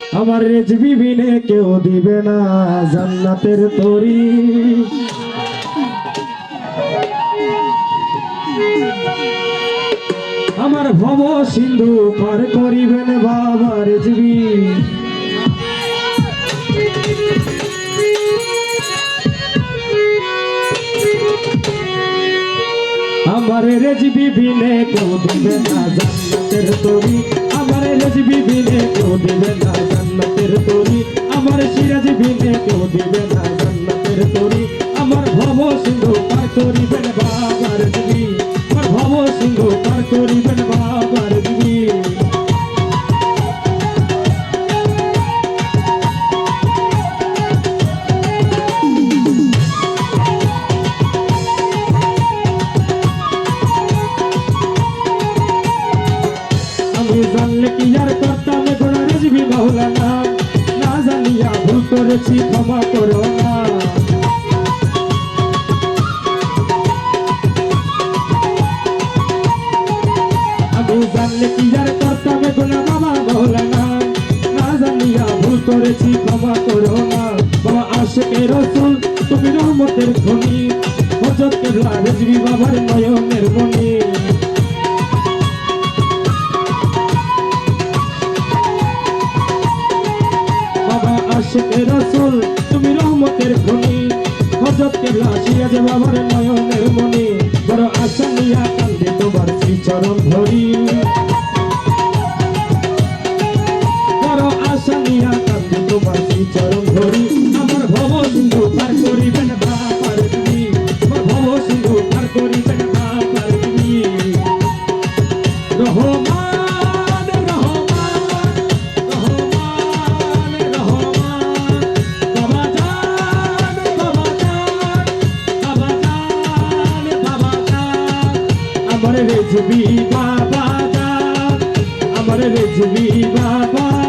আমার রেজবি বিনে কেউ দিবে না জান্নাতের তরি। আমার ভব সিন্ধু পার করিবেন বাবা রেজবি। আমার রেজবি বিনে কেউ দিবে না জান্নাতের তরি। আমার বিবিনে বিনে কেউ দিবে না জান্নাতের তরি। আমার সিরাজ বিনে কেউ দিবে না জান্নাতের তরি। আমার ভব সিন্ধু পার করিবেন বাবা রেজবি মাওলানা না জানিয়া ভুল করেছি, ক্ষমা করো না। আমি জানলে কি আর করতাম গোনা বাবা মাওলানা না। জানিয়া ভুল করেছি, ক্ষমা করো না। বাবা আশেকে রসুল, তুমি রহমতের খনি হজরত কেবলা রেজবি বাবার নয়নের মনি আশেকে রসুল, তুমি রহমতের খনি হজরত কেবলা যে বাবার নয়নের মনি বড় আশা নিয়া কান্দে তোমার শ্রী চরণ ধরি। রেজবি বাবা আমার রেজবি বাবা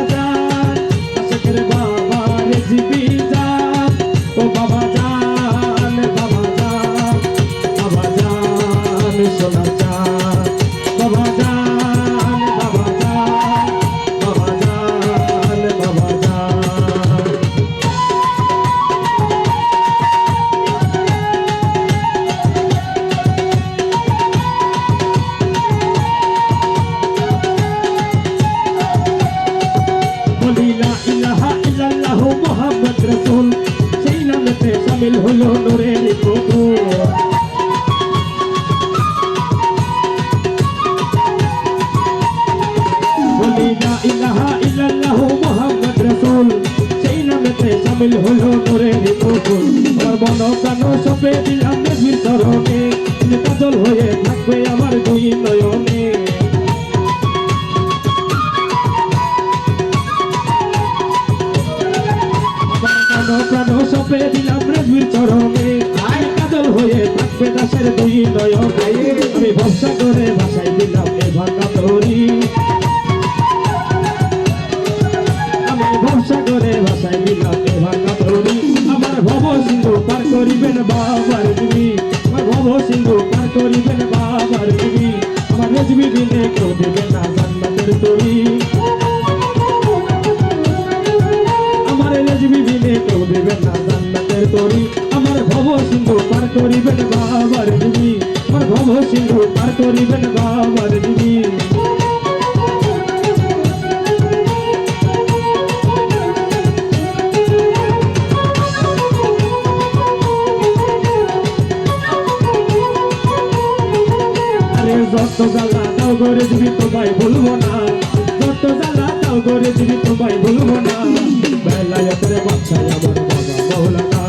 ভরসা করে দিলাম এ ভাঙা তরি আমার ভব সিন্ধু পার করিবেন বাবার তুমি আমার ভব সিন্ধু পার করিবেন বাবার তুমি আমার রেজবি দিনে কেউ দেবে না জান্নাতের তরি আমার রেজবি বিনে কেউ দেবেন না জান্নাতের তরি আমার ভব সিন্ধু পার করিবেন বাবার তুমি আমার ভব সিন্ধু পার করিবেন বাবার তুমি যত জ্বালা দাও করে দিবি তোমায় ভুলবো না। যত জ্বালা দাও করে দিবি তোমায় ভুলবো না। বেলায়তের বাচ্চায় আমার বাবা মৌলানা।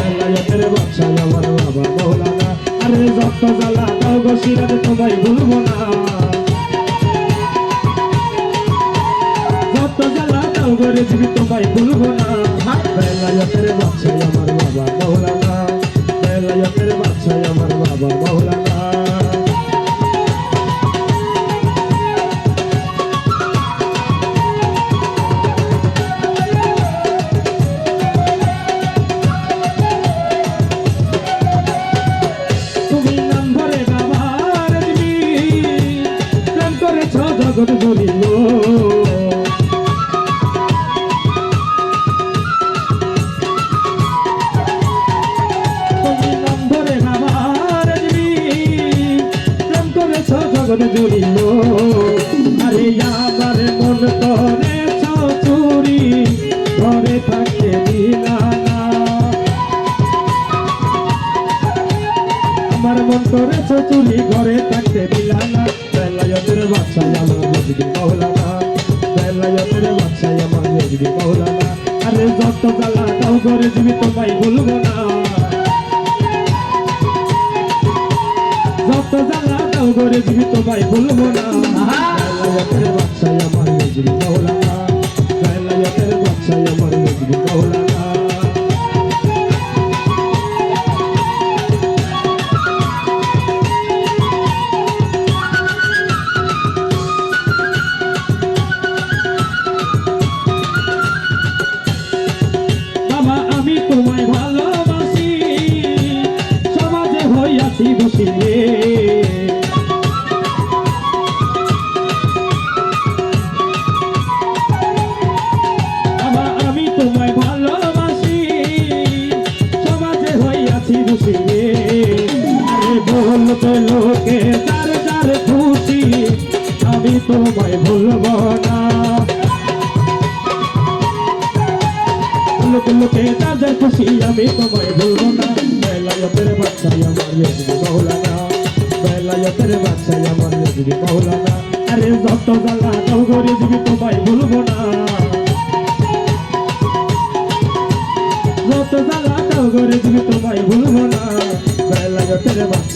বেলায়তের বাচ্চায় আমার বাবা মৌলানা। আরে যত জ্বালা দাও গো সিরাজ তোমায় ভুলবো না। যত জ্বালা দাও করে দিবি তোমায় ভুলবো না। বেলায়তের বাচ্চায় আমার বাবা মৌলানা। বেলায়তের বাচ্চায় আমার বাবা মৌলানা। জগৎ জুড়িল আরে আমার মন করে চুরি, ঘরে থাকতে দিলানা আমার মন করে চুরি ঘরে থাকতে দিলানা বাচ্চা আমার মন নজরি মৌলানা আরে যত জ্বালা তাও করে দিবি তোমায় ভুলবো না। যত জ্বালা তাও করে দিবি তোমায় ভুলবো না। বাচ্চায় আমার নজরি মৌলানা বাচ্চায় আমার নজরি মৌলানা আমি তোমায় ভুলব না। লোক লোকে তাদের খুশি, আমি তোমায় ভুলবো না। বেলায়তের বাচ্চাই আমার ইয়েদি মৌলানা। বেলায়তের বাচ্চাই আমার ইয়েদি মৌলানা। আরে যত জ্বালা দাও করে দিবি তোমায় ভুলবো না। যত জ্বালা দাও করে দিবি তোমায় ভুলবো না। বেলায়তের বাচ্চাই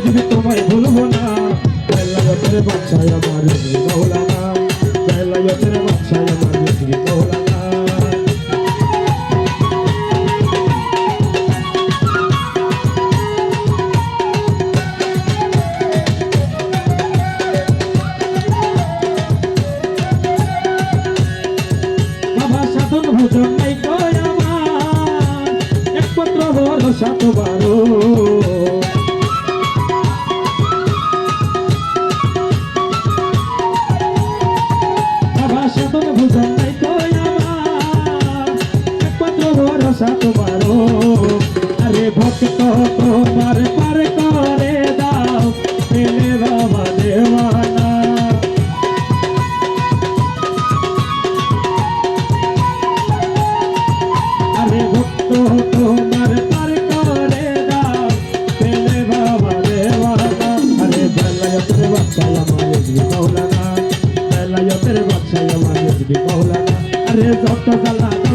করে তোমায় মৌলানা বেলায়তের আমার ইজবি মৌলানা আরে যত জ্বালা